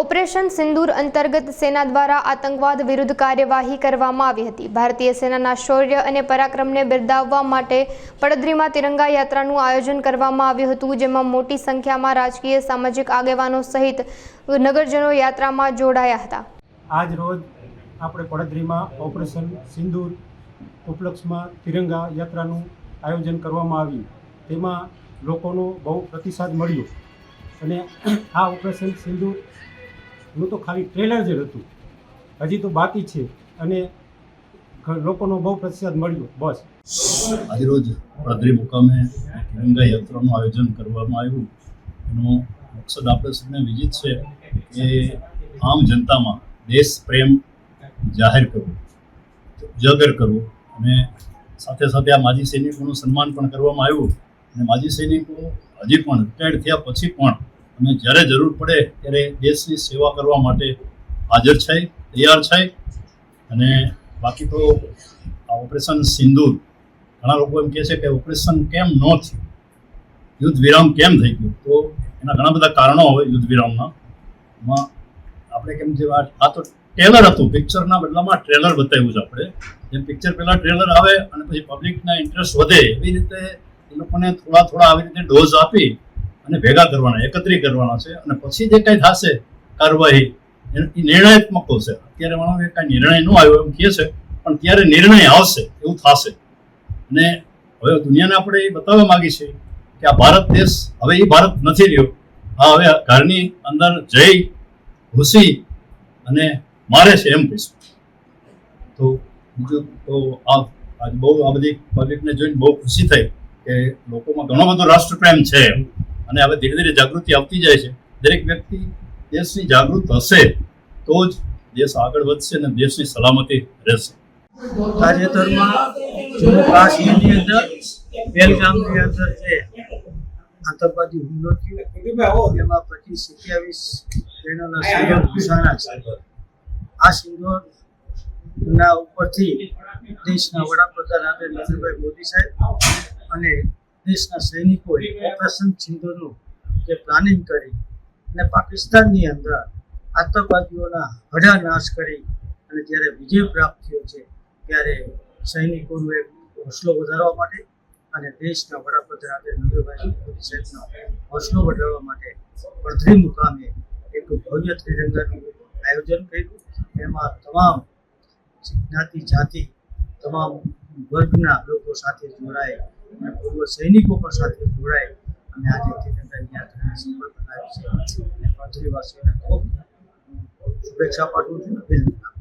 Operation સિંદૂર અંતર્ગત સેના દ્વારા આતંકવાદ વિરુદ્ધ કાર્યવાહી કરવામાં આવી હતી. ભારતીય સેનાના શૌર્ય અને પરાક્રમને બિરદાવવા માટે પડદરીમાં તિરંગા યાત્રાનું આયોજન કરવામાં આવ્યું હતું, જેમાં મોટી સંખ્યામાં રાજકીય, સામાજિક આગેવાનો સહિત નગરજનો યાત્રામાં જોડાયા હતા. આજ રોજ આપણે પડદરીમાં ઓપરેશન સિંદૂર, ઉપલક્ષમાં તિરંગા યાત્રાનું આયોજન કરવામાં આવ્યું. તેમાં લોકોનો બહુ પ્રતિસાદ મળ્યો. અને આ ઓપરેશન સિંદૂરનું તો ખાલી ટ્રેલર જ હતું. હજી તો બાકી છે અને લોકોનો બહુ પ્રતિસાદ મળ્યો, બસ. આજરોજ પાદરી મુકામે તિરંગા યાત્રાનું આયોજન કરવામાં આવ્યું. એનો મકસદ આપણે સૌને વિજિત છે કે આમ જનતામાં દેશ પ્રેમ જાહેર કરવો, ઉજાગર કરવો અને સાથે સાથે આ માજી સૈનિકોનું સન્માન પણ કરવામાં આવ્યું. અને માજી સૈનિકો હજી પણ રિટાયર્ડ થયા પછી પણ અને જ્યારે જરૂર પડે ત્યારે દેશની સેવા કરવા માટે હાજર છે તૈયાર છે અને બાકી તો આ ઓપરેશન સિંદૂર, ઘણા લોકો એમ કહે છે કે ઓપરેશન કેમ ન થયું? યુદ્ધ વિરામ કેમ થઈ ગયું? તો એના ઘણા બધા કારણો હોય યુદ્ધ વિરામના એમાં આપણે કેમ જે આ તો ટ્રેલર હતું પિક્ચરના બદલામાં ટ્રેલર બતાવ્યું છે આપણે. જેમ પિક્ચર પહેલાં ટ્રેલર આવે અને પછી પબ્લિકના ઇન્ટરેસ્ટ વધે, એવી રીતે એ લોકોને થોડા થોડા આવી રીતે ડોઝ આપી અને ભેગા કરવાના, એકત્રિત કરવાના છે અને પછી જે કંઈ થશે, કાર્યવાહી, એ નિર્ણયાત્મક હશે અત્યારે કે કાંઈ નિર્ણય ન આવ્યો એમ કહે છે, પણ ત્યારે નિર્ણય આવશે, એવું થશે. અને હવે દુનિયાને આપણે એ બતાવવા માંગી છે કે આ ભારત દેશ, હવે એ ભારત નથી રહ્યો. આ હવે ઘરની અંદર જઈ ઘૂસી અને મારે છે એમ કહીશું. તો બીજું તો આ, આજ બહુ આ બધી પબ્લિકને જોઈને બહુ ખુશી થઈ કે લોકોમાં ઘણો બધો રાષ્ટ્રપ્રેમ છે અને હવે ધીરે ધીરે જાગૃતિ આવતી જાય છે. દરેક વ્યક્તિ દેશની જાગૃત હશે તો જ દેશ આગળ વધશે અને દેશની સલામતી રહેશે. તાજેતરમાં જમ્મુ કાશ્મીરની અંદર બેલગામની અંદર જે આતંકવાદી હુમલો થયો એમાં પચીસ સત્યાવીસ ટ્રેનોના સિંદૂર ઘુસાણા છે. આ સિંદૂરના ઉપરથી દેશના વડાપ્રધાન નરેન્દ્રભાઈ મોદી સાહેબ અને દેશના સૈનિકોએ ઓપરેશન સિંધુનું જે પ્લાનિંગ કરી અને પાકિસ્તાનની અંદર આતંકવાદીઓના હડા નાશ કરી અને જ્યારે વિજય પ્રાપ્ત થયો છે, ત્યારે સૈનિકોનો એક હોસલો વધારવા માટે અને દેશના વડાપ્રધાન નરેન્દ્રભાઈ મોદી સાહેબનો હોસલો વધારવા માટે પડધરી મુકામે એક ભવ્ય ત્રિરંગાનું આયોજન કર્યું. એમાં તમામ જ્ઞાતિ જાતિ, તમામ વર્ગના લોકો સાથે જોડાય અને પૂર્વ સૈનિકો પણ સાથે જોડાય અને આજે ત્રિરંગાની યાત્રાને સફળ બનાવી છે અને પડધરીવાસીઓને ખૂબ શુભેચ્છા પાઠવું છું અભિનંદન.